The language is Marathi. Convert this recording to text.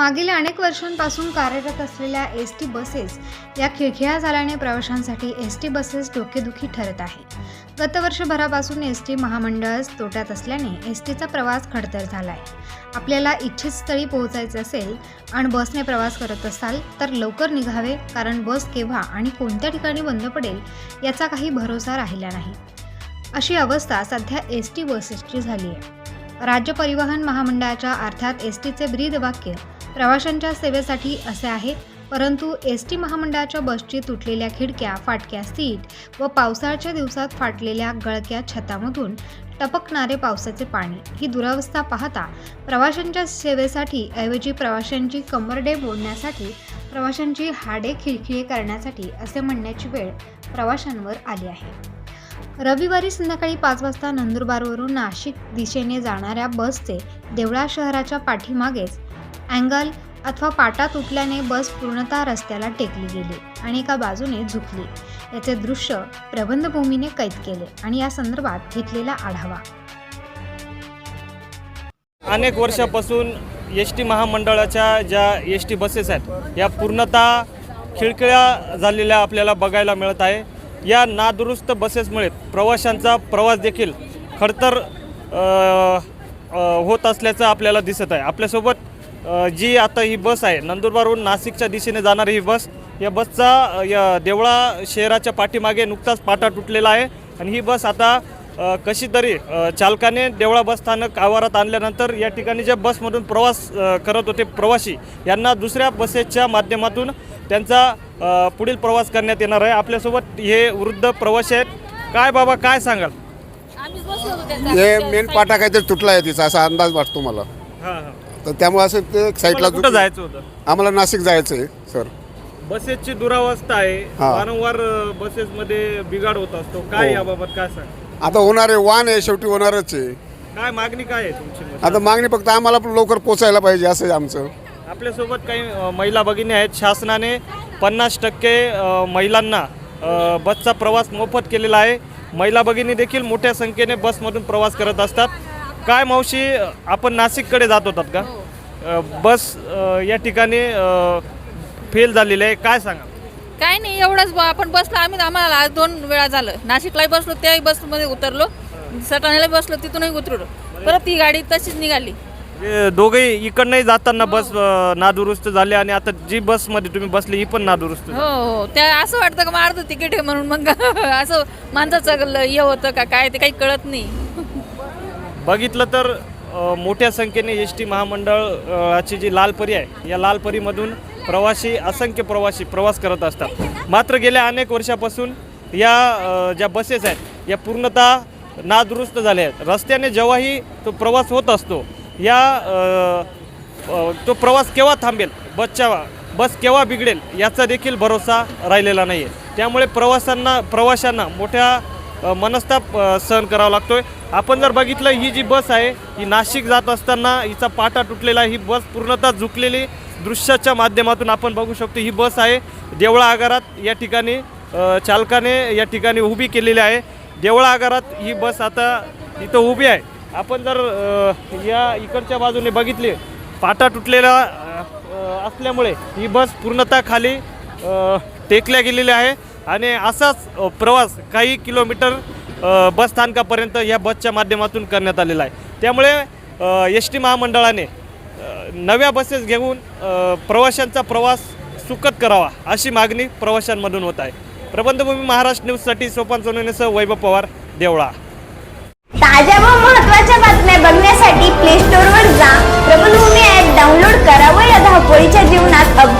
मागील अनेक वर्षांपासून कार्यरत असलेल्या एस टी बसेस या खिळखिळा झाल्याने प्रवाशांसाठी एस टी बसेस डोकेदुखी ठरत आहे. गत वर्षभरापासून एस टी महामंडळ तोट्यात असल्याने एस टीचा प्रवास खडतर झाला आहे आपल्याला इच्छित स्थळी पोहोचायचे असेल आणि बसने प्रवास करत असाल तर लवकर निघावे कारण बस केव्हा आणि कोणत्या ठिकाणी बंद पडेल याचा काही भरोसा राहिला नाही. अशी अवस्था सध्या एस टी बसेसची झाली आहे राज्य परिवहन महामंडळाच्या अर्थात एस टीचे ब्रीद वाक्य प्रवाशांच्या सेवेसाठी असे आहे परंतु एस टी महामंडळाच्या बसची तुटलेल्या खिडक्या फाटक्या सीट व पावसाळ्याच्या दिवसात फाटलेल्या गळक्या छतामधून टपकणारे पावसाचे पाणी. ही दुरावस्था पाहता प्रवाशांच्या सेवेसाठी ऐवजी प्रवाशांची कमरडे मोडण्यासाठी प्रवाशांची हाडे खिळखिळे करण्यासाठी असे म्हणण्याची वेळ प्रवाशांवर आली आहे. रविवारी संध्याकाळी पाच वाजता नंदुरबारवरून नाशिक दिशेने जाणाऱ्या बसचे देवळा शहराच्या पाठीमागेच अँगल अथवा पाटा तुटल्याने बस पूर्णतः रस्त्याला टेकली गेली आणि एका बाजूने झुकली. याचे दृश्य प्रबंधभूमीने कैद केले आणि या संदर्भात घेतलेला आढावा. अनेक वर्षापासून एस टी महामंडळाच्या ज्या एस टी बसेस आहेत या पूर्णतः खिळखिळ्या झालेल्या आपल्याला बघायला मिळत आहे. या नादुरुस्त बसेसमुळे प्रवाशांचा प्रवास देखील खडतर होत असल्याचं आपल्याला दिसत आहे. आपल्यासोबत जी आता ही बस आहे नंदुरबारहून नाशिकच्या दिशेने जाणारी ही बस या बसचा या देवळा शहराच्या पाठीमागे नुकताच पाटा तुटलेला आहे आणि ही बस आता कशी तरी चालकाने देवळा बस स्थानक आवारात आणल्यानंतर या ठिकाणी ज्या बसमधून प्रवास करत होते प्रवासी यांना दुसऱ्या बसेसच्या माध्यमातून त्यांचा पुढील प्रवास करण्यात येणार आहे. आपल्यासोबत हे वृद्ध प्रवासी आहेत. काय बाबा काय सांगाल? आम्हीच बसलो होतो त्यांचा हे मेन पाटा काहीतरी तुटला आहे तिचा असा अंदाज वाटतो मला. हां हां. तर त्यामुळे असं ते साईडला कुठं जायचं होतं? आम्हाला नाशिक जायचं आहे सर. बसेसची दुरावस्था आहे. हा. वारंवार अ, बसेसमध्ये बिघाड होत असतो. काय हो. याबाबत काय सांग? आता होणार आहे वाहन आहे शेवटी होणारच आहे. काय मागणी काय आहे तुमची मग? आता मागणी फक्त आम्हाला पण लवकर पोचायला पाहिजे असं आहे आमचं. आपल्यासोबत काही अ, महिला भगिनी आहेत. शासनाने पन्नास टक्के अ, महिलांना अ, बसचा प्रवास मोफत केलेला आहे. महिला भगिनी देखील मोठ्या संख्येने बसमधून प्रवास करत असतात. काय मावशी आपण नाशिककडे जात होतात का? अ, बस अ, या ठिकाणी फेल झालेली आहे. काय सांगा काय नाही एवढंच बुवा, आपण बसलो आम्ही आम्हाला आज दोन वेळा झालं. नाशिकलाही बसलो त्याही बसमध्ये उतरलो. सटाण्याला बसलो तिथूनही उतरलो. परत ती गाडी तशीच निघाली. हे दोघेही इकडनंही जाताना बस अ, नादुरुस्त झाली आणि आता जी बसमध्ये तुम्ही बसली ही पण नादुरुस्त झाली. हो हो. त्या असं वाटतं का मग अर्ध तिकीट आहे म्हणून मग असं माणसाचं हे होतं का काय ते काही कळत नाही. बघितलं तर मोठ्या संख्येने एस टी महामंडळाची जी लालपरी आहे या लालपरीमधून प्रवासी असंख्य प्रवासी प्रवास करत असतात. मात्र गेल्या अनेक वर्षापासून या ज्या बसेस आहेत या पूर्णतः नादुरुस्त झाल्या आहेत. रस्त्याने जेव्हाही तो प्रवास होत असतो या तो प्रवास केव्हा थांबेल बसच्या बस केव्हा बिघडेल याचा देखील भरोसा राहिलेला नाही आहे त्यामुळे प्रवाशांना प्रवाशांना मोठ्या मनस्ताप सहन करावा लागतोय. आपण जर बघितलं ही जी बस आहे ही नाशिक जात असताना हिचा पाटा तुटलेला ही बस पूर्णतः झुकलेली दृश्याच्या माध्यमातून आपण बघू शकतो. ही बस आहे देवळा आगारात या ठिकाणी चालकाने या ठिकाणी उभी केलेली आहे. देवळा आगारात ही बस आता इथं उभी आहे. आपण जर या इकडच्या बाजूने बघितली पाटा तुटलेला असल्यामुळे ही बस पूर्णतः खाली टेकल्या गेलेली आहे. आणि असाच प्रवास काही किलोमीटर बस स्थानकापर्यंत या बसच्या माध्यमातून करण्यात आलेला आहे. त्यामुळे एस टी महामंडळाने नव्या बसेस घेऊन प्रवाशांचा प्रवास सुखद करावा अशी मागणी प्रवाशांमधून होत आहे. प्रबंधभूमी महाराष्ट्र न्यूजसाठी सोपान सोनवणेसह वैभव पवार देवळा. ताज्या व महत्त्वाच्या बातम्या बघण्यासाठी प्ले स्टोअरवर जा. प्रबंधभूमी ॲप डाउनलोड करा व या धावपळीच्या जीवनात अपडेट